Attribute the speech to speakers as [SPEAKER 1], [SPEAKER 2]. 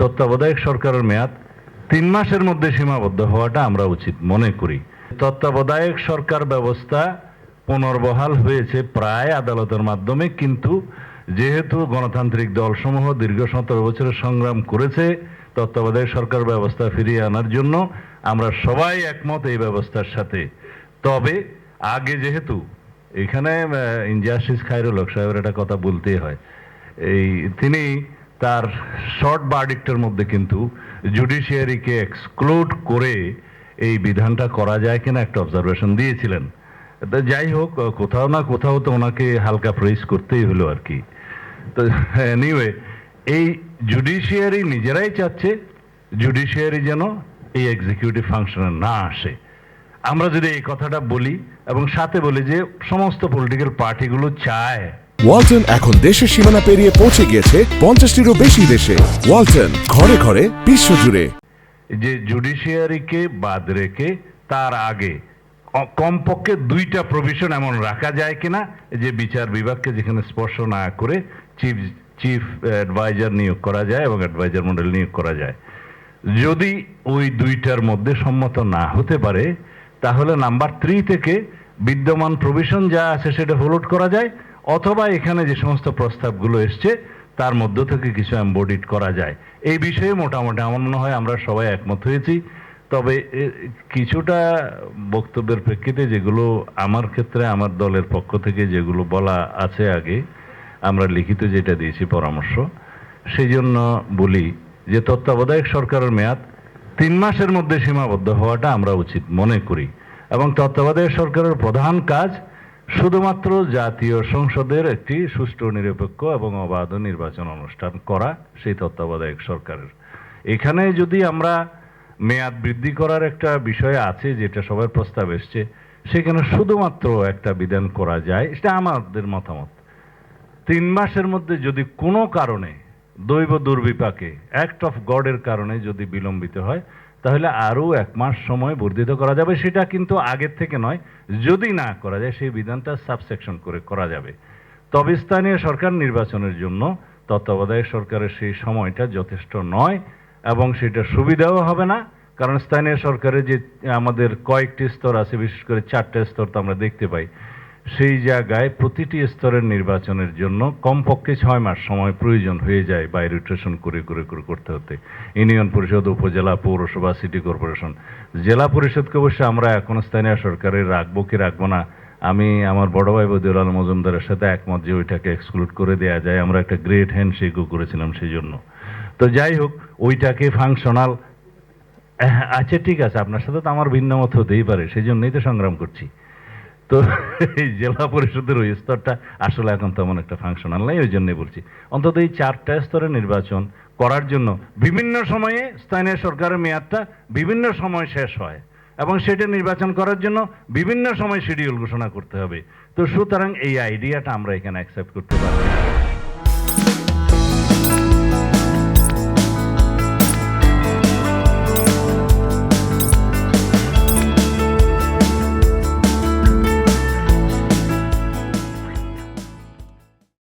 [SPEAKER 1] তত্ত্বাবধায়ক সরকারের মেয়াদ তিন মাসের মধ্যে সীমাবদ্ধ হওয়াটা আমরা উচিত মনে করি। তত্ত্বাবধায়ক সরকার ব্যবস্থা পুনর্বহাল হয়েছে প্রায় আদালতের মাধ্যমে, কিন্তু যেহেতু গণতান্ত্রিক দলসমূহ দীর্ঘ সতেরো বছরের সংগ্রাম করেছে, তত্ত্বাবধায়ক সরকার ব্যবস্থা ফিরিয়ে আনার জন্য আমরা সবাই একমত এই ব্যবস্থার সাথে। তবে আগে যেহেতু এখানে ইনজাস্টিস খায়রুল হক সাহেবের একটা কথা বলতেই হয়। এই তিনি তার শর্ট বার্ডিক্টের মধ্যে কিন্তু জুডিশিয়ারিকে এক্সক্লুড করে এই বিধানটা করা যায় কিনা একটা অবজারভেশন দিয়েছিলেন। যাই হোক, কোথাও না কোথাও তো ওনাকে হালকা প্রেস করতেই হলো আর কি। তো এনিওয়ে এই জুডিশিয়ারি নিজেরাই চাচ্ছে জুডিশিয়ারি যেন এই এক্সিকিউটিভ ফাংশনে না আসে। আমরা যদি এই কথাটা বলি এবং সাথে বলি যে সমস্ত পলিটিক্যাল পার্টিগুলো চায়
[SPEAKER 2] ওয়ালটন এখন দেশের সীমানা পেরিয়ে পৌঁছে গিয়েছে পঞ্চাশটিরও বেশি দেশে। ওয়ালটন, ঘরে ঘরে, বিশ্বজুড়ে।
[SPEAKER 1] যে জুডিশিয়ারিকে বাদ রেখে তার আগে কমপক্ষে দুইটা প্রভিশন এমন রাখা যায় কিনা যে বিচার বিভাগকে যেখানে স্পর্শ না করে চিফ চিফ অ্যাডভাইজার নিয়োগ করা যায় এবং অ্যাডভাইজার মডেল নিয়োগ করা যায়। যদি ওই দুইটার মধ্যে সম্মত না হতে পারে, তাহলে নাম্বার থ্রি থেকে বিদ্যমান প্রভিশন যা আছে সেটা ফলোড করা যায়। অথবা এখানে যে সমস্ত প্রস্তাবগুলো এসছে, তার মধ্য থেকে কিছু এম্বডিড করা যায়। এই বিষয়ে মোটামুটি আমার মনে হয় আমরা সবাই একমত হয়েছি। তবে কিছুটা বক্তব্যের প্রেক্ষিতে যেগুলো আমার ক্ষেত্রে, আমার দলের পক্ষ থেকে যেগুলো বলা আছে আগে, আমরা লিখিত যেটা দিয়েছি পরামর্শ সেই জন্য বলি যে তত্ত্বাবধায়ক সরকারের মেয়াদ তিন মাসের মধ্যে সীমাবদ্ধ হওয়াটা আমরা উচিত মনে করি। এবং তত্ত্বাবধায়ক সরকারের প্রধান কাজ শুধুমাত্র জাতীয় সংসদের একটি সুষ্ঠু, নিরপেক্ষ এবং অবাধ নির্বাচন অনুষ্ঠান করা সেই তত্ত্বাবধায়ক সরকারের। এখানে যদি আমরা মেয়াদ বৃদ্ধি করার একটা বিষয় আছে যেটা সবার প্রস্তাব এসছে, সেখানে শুধুমাত্র একটা বিধান করা যায়, সেটা আমাদের মতামত। তিন মাসের মধ্যে যদি কোনো কারণে দৈব দুর্বিপাকে অ্যাক্ট অফ গডের কারণে যদি বিলম্বিত হয় তাহলে আরও এক মাস সময় বর্ধিত করা যাবে, সেটা কিন্তু আগের থেকে নয়। যদি না করা যায়, সেই বিধানটা সাবসেকশন করে করা যাবে। তবে স্থানীয় সরকার নির্বাচনের জন্য তত্ত্বাবধায়ক সরকারের সেই সময়টা যথেষ্ট নয় এবং সেটা সুবিধাও হবে না, কারণ স্থানীয় সরকারের যে আমাদের কয়েকটি স্তর আছে, বিশেষ করে চারটে স্তর তো আমরা দেখতে পাই। সেই জায়গায় প্রতিটি স্তরের নির্বাচনের জন্য কমপক্ষে ছয় মাস সময় প্রয়োজন হয়ে যায় বাই রোটেশন করে করে করে করতে হতে। ইউনিয়ন পরিষদ, উপজেলা পৌরসভা সিটি কর্পোরেশন জেলা পরিষদকে অবশ্য আমরা এখন স্থানীয় সরকারের রাখব কি রাখব না, আমি আমার বড় ভাই বদিউল আলম মজুমদারের সাথে একমত যে ওইটাকে এক্সক্লুড করে দেওয়া যায়। আমরা একটা গ্রেট হ্যান্ডশেকও করেছিলাম সেই জন্য তো যাই হোক, ওইটাকে ফাংশনাল আচ্ছা ঠিক আছে, আপনার সাথে তো আমার ভিন্ন মত হতেই পারে সেই জন্যই তো সংগ্রাম করছি। তো এই জেলা পরিষদের ওই স্তরটা আসলে এখন তেমন একটা ফাংশনাল নাই, ওই জন্যই বলছি অন্তত এই চারটা স্তরে নির্বাচন করার জন্য বিভিন্ন সময়ে স্থানীয় সরকারের মেয়াদটা বিভিন্ন সময় শেষ হয় এবং সেটা নির্বাচন করার জন্য বিভিন্ন সময় শিডিউল ঘোষণা করতে হবে তো সুতরাং এই আইডিয়াটা আমরা এখানে অ্যাকসেপ্ট করতে পারি।